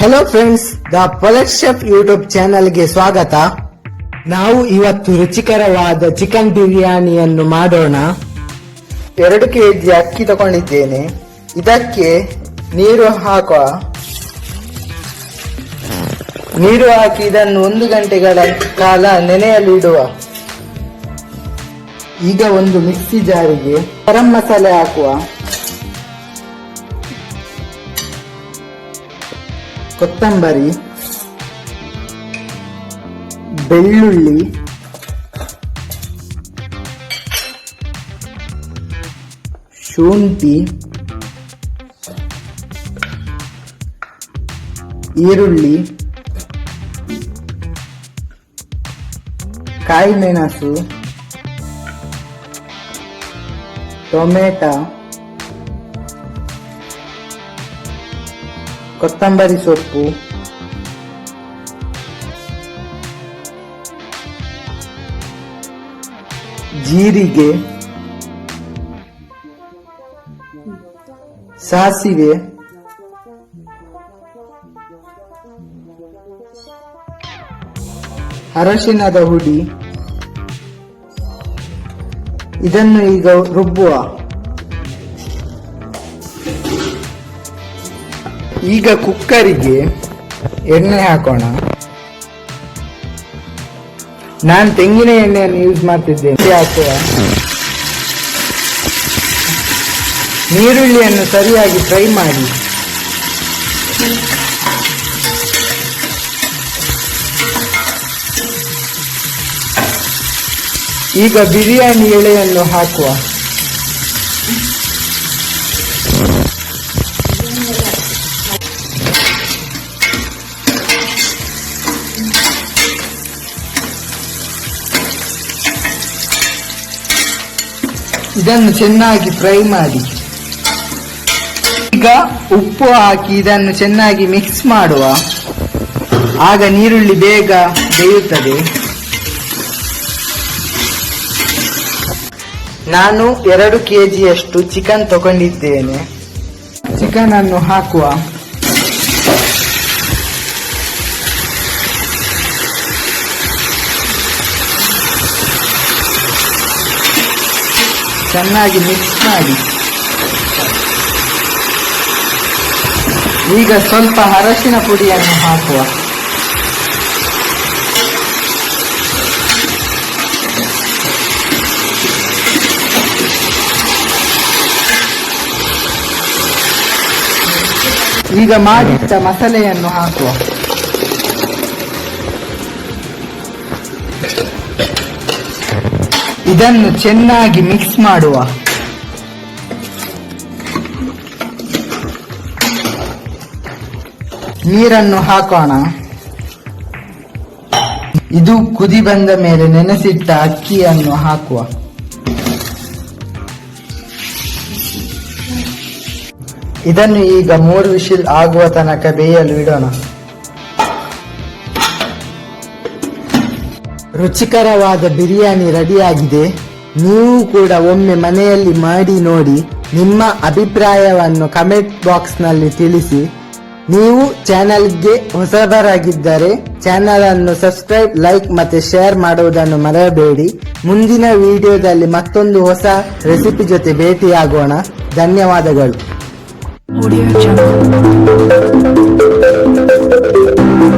Hello friends the polite chef YouTube ಚಾನಲ್ಗೆ ಸ್ವಾಗತ. ನಾವು ಇವತ್ತು ರುಚಿಕರವಾದ ಚಿಕನ್ ಬಿರಿಯಾನಿಯನ್ನು ಮಾಡೋಣ. ಎರಡು ಕೆಜಿ ಅಕ್ಕಿ ತಗೊಂಡಿದ್ದೇನೆ. ಇದಕ್ಕೆ ನೀರು ಹಾಕುವ. ನೀರು ಹಾಕಿ ಇದನ್ನು ಒಂದು ಗಂಟೆಗಳ ಕಾಲ ನೆನೆಯಲು ಇಡುವ. ಈಗ ಒಂದು ಮಿಕ್ಸಿ ಜಾರಿಗೆ ಗರಂ ಮಸಾಲೆ ಹಾಕುವ. ಕೊತ್ತಂಬರಿ ಬೆಳ್ಳುಳ್ಳಿ ಶುಂಠಿ ಈರುಳ್ಳಿ ಕಾಯಿ ಮೆಣಸು ಟೊಮೆಟೊ ಕೊತ್ತಂಬರಿ ಸೊಪ್ಪು. ಜೀರಿಗೆ. ಸಾಸಿವೆ. ಅರಶಿನದ ಹುಡಿ. ಇದನ್ನು ಈಗ ರುಬ್ಬುವ. ಈಗ ಕುಕ್ಕರಿಗೆ ಎಣ್ಣೆ ಹಾಕೋಣ. ನಾನು ತೆಂಗಿನ ಎಣ್ಣೆಯನ್ನು ಯೂಸ್ ಮಾಡ್ತಿದ್ದೇನೆ. ಹಾಕುವ. ನೀರುಳ್ಳಿಯನ್ನು ಸರಿಯಾಗಿ ಫ್ರೈ ಮಾಡಿ. ಈಗ ಬಿರಿಯಾನಿ ಎಳೆಯನ್ನು ಹಾಕುವ. ಇದನ್ನು ಚೆನ್ನಾಗಿ ಫ್ರೈ ಮಾಡಿ. ಈಗ ಉಪ್ಪು ಹಾಕಿ ಇದನ್ನು ಚೆನ್ನಾಗಿ ಮಿಕ್ಸ್ ಮಾಡುವ. ಆಗ ನೀರುಳ್ಳಿ ಬೇಗ ಬೇಯುತ್ತದೆ. ನಾನು ಎರಡು ಕೆಜಿಯಷ್ಟು ಚಿಕನ್ ತಗೊಂಡಿದ್ದೇನೆ. ಚಿಕನ್ ಅನ್ನು ಹಾಕುವ. ಚೆನ್ನಾಗಿ ಮಿಕ್ಸ್ ಮಾಡಿ. ಈಗ ಸ್ವಲ್ಪ ಅರಶಿನ ಪುಡಿಯನ್ನು ಹಾಕುವ. ಈಗ ಮಾಡಿದ ಮಸಾಲೆಯನ್ನು ಹಾಕುವ. ಇದನ್ನು ಚೆನ್ನಾಗಿ ಮಿಕ್ಸ್ ಮಾಡುವ. ನೀರನ್ನು ಹಾಕೋಣ. ಇದು ಕುದಿ ಬಂದ ಮೇಲೆ ನೆನೆಸಿಟ್ಟ ಅಕ್ಕಿಯನ್ನು ಹಾಕುವ. ಇದನ್ನು ಈಗ ಮೂರು ವಿಶಿಲ್ ಆಗುವ ತನಕ ಬೇಯಲು ಇಡೋಣ. ರುಚಿಕರವಾದ ಬಿರಿಯಾನಿ ರೆಡಿಯಾಗಿದೆ. ನೀವು ಕೂಡ ಒಮ್ಮೆ ಮನೆಯಲ್ಲಿ ಮಾಡಿ ನೋಡಿ, ನಿಮ್ಮ ಅಭಿಪ್ರಾಯವನ್ನು ಕಮೆಂಟ್ ಬಾಕ್ಸ್ನಲ್ಲಿ ತಿಳಿಸಿ. ನೀವು ಚಾನೆಲ್ಗೆ ಹೊಸಬರಾಗಿದ್ದರೆ ಚಾನಲ್ ಅನ್ನು ಸಬ್ಸ್ಕ್ರೈಬ್, ಲೈಕ್ ಮತ್ತೆ ಶೇರ್ ಮಾಡುವುದನ್ನು ಮರೆಯಬೇಡಿ. ಮುಂದಿನ ವಿಡಿಯೋದಲ್ಲಿ ಮತ್ತೊಂದು ಹೊಸ ರೆಸಿಪಿ ಜೊತೆ ಭೇಟಿಯಾಗೋಣ. ಧನ್ಯವಾದಗಳು.